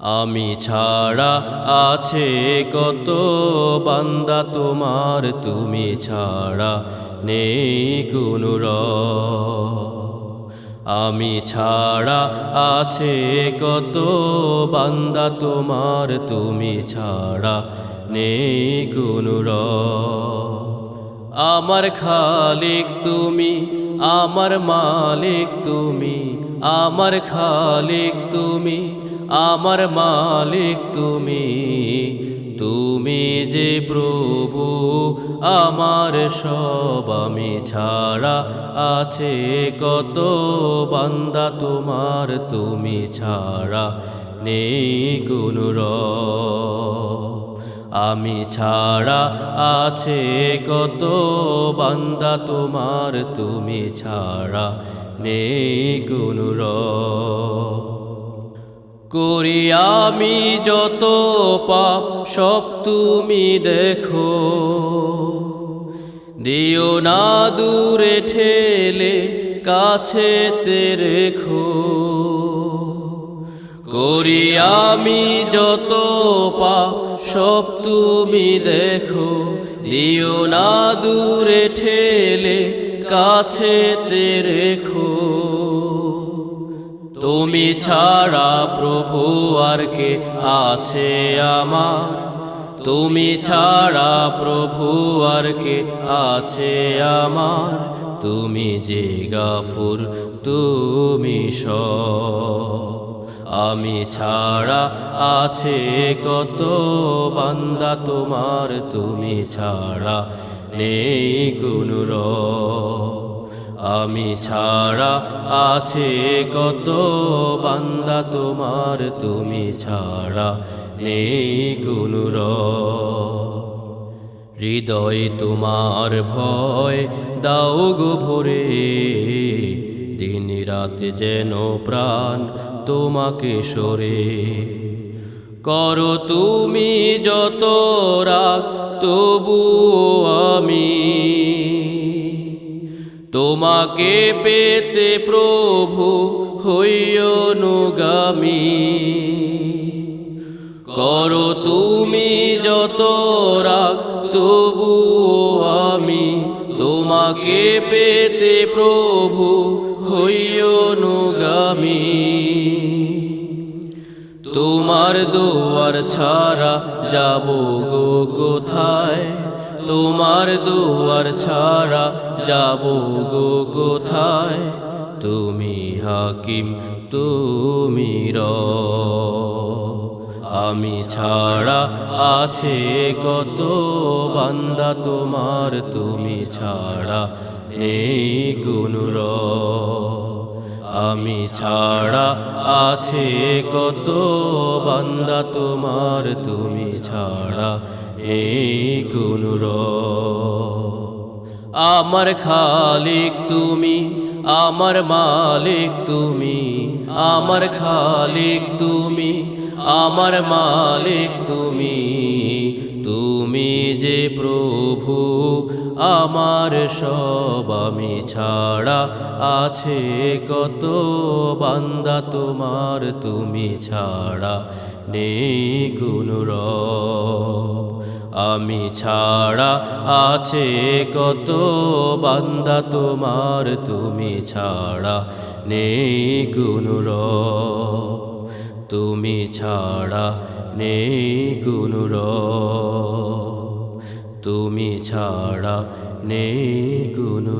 আমি ছাড়া আছে কত বান্দা তোমার, তুমি ছাড়া নেই কোনো। আমি ছাড়া আছে কত বান্দা তোমার, তুমি ছাড়া নেই কোনো। আমার খালিক তুমি, আমার মালিক তুমি, আমার খালিক তুমি আমার মালিক তুমি তুমি যে প্রভু, আমার সব আমি ছাড়া আছে কত বান্দা তোমার তুমি ছাড়া নেই কোনো রব। আমি ছাড়া আছে কত বান্দা তোমার তুমি ছাড়া নেই কোনো রব। করি আমি যত পাপ, সব তুমি দেখো। দিও না দূরে ঠেলে কাছেতে রেখো। করি আমি যত পাপ, সব তুমি দেখো। দিও না দূরে ঠেলে কাছেতে রেখো। তুমি ছাড়া প্রভু আর কে আছে আমার? তুমি ছাড়া প্রভু আর কে আছে আমার? তুমি যে গাফুর, তুমি সব। আমি ছাড়া আছে কত বান্দা তোমার? তুমি ছাড়া নেই কোনো রব। আমি ছাড়া আছে কত বান্দা তোমার, তুমি ছাড়া নেই কোনো হৃদয় তোমার ভয় দাও গো ভরে দিন রাত যেন প্রাণ তোমাকে সরে। করো তুমি যত রাগ তবু আমি তোমাকে পেতে প্রভু হইয়নুগামী করো তুমি যত রাগ তবু আমি তোমাকে পেতে প্রভু হইয়নুগামী তোমার দুয়ার ছাড়া যাব গো কোথায়? তোমার দুয়ার ছাড়া যাব গো কোথায় তুমি হাকিম, তুমি র আমি ছাড়া আছে কত বান্দা তোমার, তুমি ছাড়া কোনো রব। আমি ছাড়া আছে কত বান্দা তোমার, তুমি ছাড়া এই আমার খালিক তুমি আমার মালিক তুমি আমার খালিক তুমি আমার মালিক তুমি। তুমি যে প্রভু, আমার সব আমি ছাড়া আছে কত বান্দা তোমার তুমি ছাড়া নেই কোনো রব। আমি ছাড়া আছে কত বান্দা তোমার তুমি ছাড়া নেই কোনো রব। তুমি ছাড়া নেই কোনো তুমি ছাড়া নেই কোনো